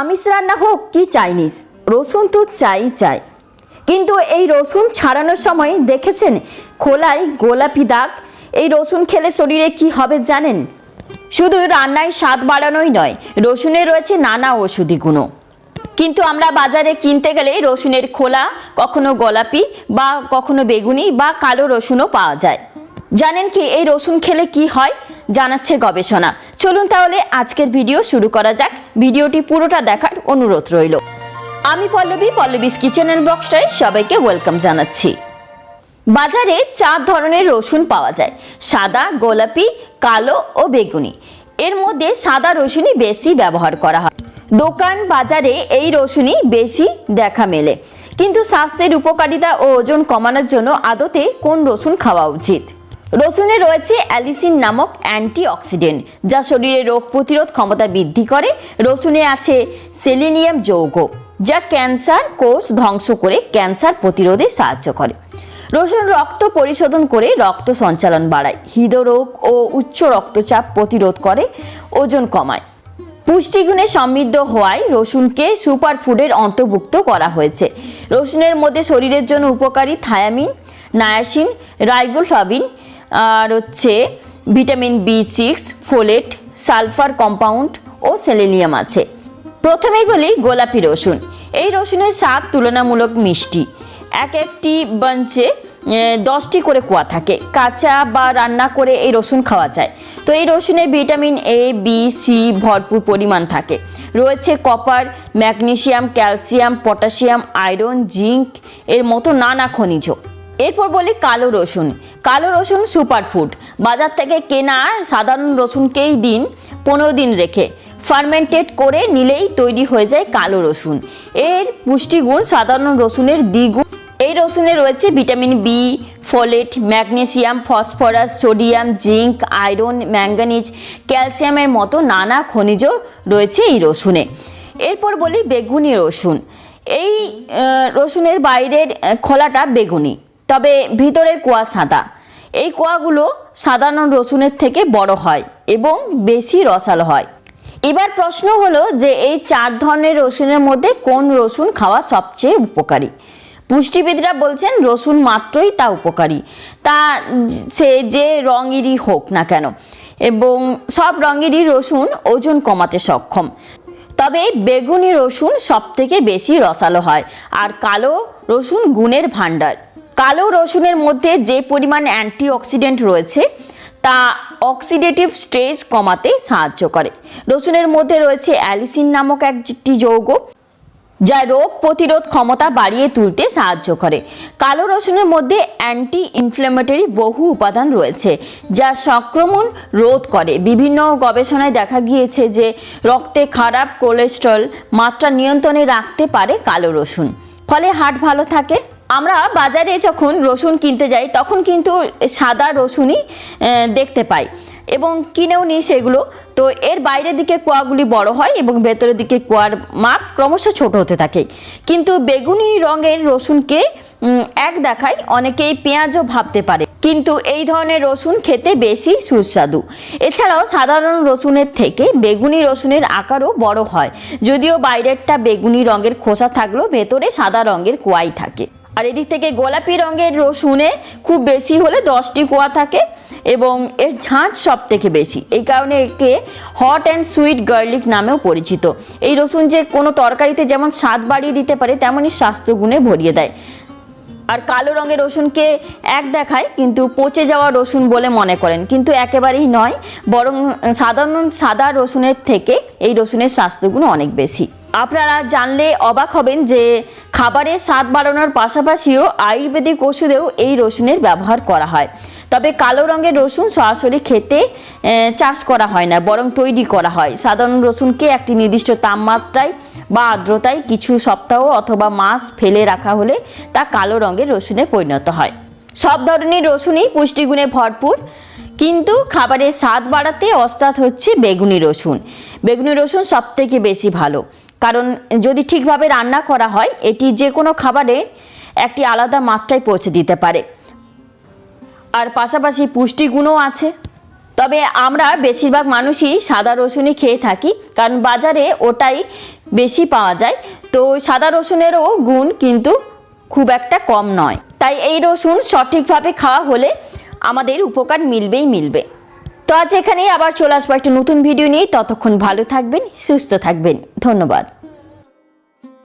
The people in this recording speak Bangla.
আমিষ রান্না হোক কি চাইনিজ, রসুন তো চাই চাই। কিন্তু এই রসুন ছাড়ানোর সময় দেখেছেন খোলায় গোলাপি দাগ? এই রসুন খেলে শরীরে কি হবে জানেন? শুধু রান্নায় স্বাদ বাড়ানোই নয়, রসুনে রয়েছে নানা ওষুধি গুণও। কিন্তু আমরা বাজারে কিনতে গেলে রসুনের খোলা, কখনো গোলাপি বা কখনো বেগুনি বা কালো রসুনও পাওয়া যায়। জানেন কি এই রসুন খেলে কি হয়? জানাচ্ছে গবেষণা। চলুন তাহলে আজকের ভিডিও শুরু করা যাক। ভিডিওটি পুরোটা দেখার অনুরোধ রইল। আমি পল্লবী, পল্লবীস কিচেন অ্যান্ড ব্লগস্টারে সবাইকে ওয়েলকাম জানাচ্ছি। বাজারে চার ধরনের রসুন পাওয়া যায়। সাদা, গোলাপি, কালো ও বেগুনি। এর মধ্যে সাদা রসুনই বেশি ব্যবহার করা হয়। দোকান বাজারে এই রসুনই বেশি দেখা মেলে। কিন্তু স্বাস্থ্যের উপকারিতা ও ওজন কমানোর জন্য আদতে কোন রসুন খাওয়া উচিত? রসুনে রয়েছে অ্যালিসিন নামক অ্যান্টিঅক্সিডেন্ট, যা শরীরে রোগ প্রতিরোধ ক্ষমতা বৃদ্ধি করে। রসুনে আছে সেলিনিয়াম যৌগ, যা ক্যান্সার কোষ ধ্বংস করে ক্যান্সার প্রতিরোধে সাহায্য করে। রসুন রক্ত পরিশোধন করে রক্ত সঞ্চালন বাড়ায়, হৃদরোগ ও উচ্চ রক্তচাপ প্রতিরোধ করে, ওজন কমায়। পুষ্টিগুণে সমৃদ্ধ হওয়ায় রসুনকে সুপার ফুডের অন্তর্ভুক্ত করা হয়েছে। রসুনের মধ্যে শরীরের জন্য উপকারী থায়ামিন, নায়াসিন, রাইবোফ্লাভিন আর হচ্ছে vitamin B six, folate, sulphur compound ও সেলেনিয়াম আছে। প্রথমেই বলি গোলাপি রসুন। এই রসুনের স্বাদ তুলনামূলক মিষ্টি। এক একটি বাঞ্চে দশটি করে কুয়া থাকে। কাঁচা বা রান্না করে এই রসুন খাওয়া যায়। তো এই রসুনে ভিটামিন এ, বি, সি ভরপুর পরিমাণ থাকে। রয়েছে copper, magnesium, calcium, potassium, iron, zinc, এর মতো নানা খনিজ। এরপর বলি কালো রসুন। কালো রসুন সুপারফুড বাজার থেকে কেনা সাধারণ রসুনকেই দিন, পনেরো দিন রেখে। ফার্মেন্টেড করে নিলেই তৈরি হয়ে যায় কালো রসুন। এর পুষ্টিগুণ সাধারণ রসুনের দ্বিগুণ। এই রসুনে রয়েছে vitamin B folate magnesium phosphorus sodium zinc iron manganese ক্যালসিয়ামের মতো নানা খনিজ রয়েছে এই রসুনে। এরপর বলি বেগুনি রসুন। এই রসুনের বাইরের খোলাটা বেগুনি। তবে ভিতরের কুয়া সাদা। এই কোয়াগুলো সাধারণ রসুনের থেকে বড় হয় এবং বেশি রসালো হয়। এবার প্রশ্ন হলো যে এই চার ধরনের রসুনের মধ্যে কোন রসুন খাওয়া সবচেয়ে উপকারী? পুষ্টিবিদরা বলছেন রসুন মাত্রই তা উপকারী। তা সে যে রঙেরই হোক না কেন। এবং সব রঙেরই রসুন ওজন কমাতে সক্ষম। তবে বেগুনি রসুন সব থেকে বেশি রসালো হয়। আর কালো রসুন গুণের ভাণ্ডার। কালো রসুনের মধ্যে যে পরিমাণ অ্যান্টিঅক্সিডেন্ট রয়েছে, তা অক্সিডেটিভ স্ট্রেস কমাতে সাহায্য করে। রসুনের মধ্যে রয়েছে অ্যালিসিন নামক একটি যৌগ, যা রোগ প্রতিরোধ ক্ষমতা বাড়িয়ে তুলতে সাহায্য করে। কালো রসুনের মধ্যে অ্যান্টি ইনফ্লেমেটরি বহু উপাদান রয়েছে, যা সংক্রমণ রোধ করে। বিভিন্ন গবেষণায় দেখা গিয়েছে যে রক্তে খারাপ কোলেস্ট্রল মাত্রা নিয়ন্ত্রণে রাখতে পারে কালো রসুন। ফলে হার্ট ভালো থাকে আমরা বাজারে যখন রসুন কিনতে যাই, তখন কিন্তু সাদা রসুনই দেখতে পাই। এবং কিনেও নিই সেগুলো। তো এর বাইরের দিকে কোয়াগুলি বড় হয় এবং ভেতরের দিকে কোয়ার মাপ ক্রমশ ছোট হতে থাকে। কিন্তু বেগুনি রঙের রসুনকে এক দেখায় অনেকেই পেঁয়াজও ভাবতে পারে। কিন্তু এই ধরনের রসুন খেতে বেশি সুস্বাদু। এছাড়াও সাধারণ রসুনের থেকে বেগুনি রসুনের আকারও বড় হয়। যদিও বাইরেরটা বেগুনি রঙের খোসা থাকলেও ভেতরে সাদা রঙের কোয়াই থাকে। আর এদিক থেকে গোলাপি রঙের রসুনে খুব বেশি হলে দশটি কোয়া থাকে এবং এর ঝাঁঝ সব থেকে বেশি। এই কারণে একে হট অ্যান্ড সুইট গার্লিক নামেও পরিচিত। এই রসুন যে কোনো তরকারিতে যেমন স্বাদ বাড়িয়ে দিতে পারে তেমনই স্বাস্থ্যগুণে ভরিয়ে দেয়। আর কালো রঙের রসুনকে এক দেখায়, কিন্তু পচে যাওয়া রসুন বলে মনে করেন। কিন্তু একেবারেই নয়, বরং সাধারণ সাদা রসুনের থেকে এই রসুনের স্বাস্থ্যগুণ অনেক বেশি। আপনারা জানলে অবাক হবেন যে খাবারের স্বাদ বাড়ানোর পাশাপাশিও আয়ুর্বেদিক ওষুধেও এই রসুনের ব্যবহার করা হয়। তবে কালো রঙের রসুন সরাসরি খেতে চাষ করা হয় না, বরং তৈরি করা হয়। সাধারণ রসুনকে একটি নির্দিষ্ট তাপমাত্রায় বা আর্দ্রতায় কিছু সপ্তাহ অথবা মাস ফেলে রাখা হলে তা কালো রঙের রসুনে পরিণত হয়। সব ধরনের রসুনই পুষ্টিগুণে ভরপুর, কিন্তু খাবারের স্বাদ বাড়াতে অস্তাদ হচ্ছে বেগুনি রসুন। বেগুনি রসুন সব থেকে বেশি ভালো, কারণ যদি ঠিকভাবে রান্না করা হয়, এটি যে কোনো খাবারে একটি আলাদা মাত্রায় পৌঁছে দিতে পারে। আর পাশাপাশি পুষ্টিগুণও আছে। তবে আমরা বেশিরভাগ মানুষই সাদা রসুনই খেয়ে থাকি, কারণ বাজারে ওটাই বেশি পাওয়া যায়। তো সাদা রসুনেরও গুণ কিন্তু খুব একটা কম নয়। তাই এই রসুন সঠিকভাবে খাওয়া হলে আমাদের উপকার মিলবেই মিলবে। তো আজ এখানেই আবার চলে আসব একটা নতুন ভিডিও নিয়ে। ততক্ষণ ভালো থাকবেন, সুস্থ থাকবেন। ধন্যবাদ।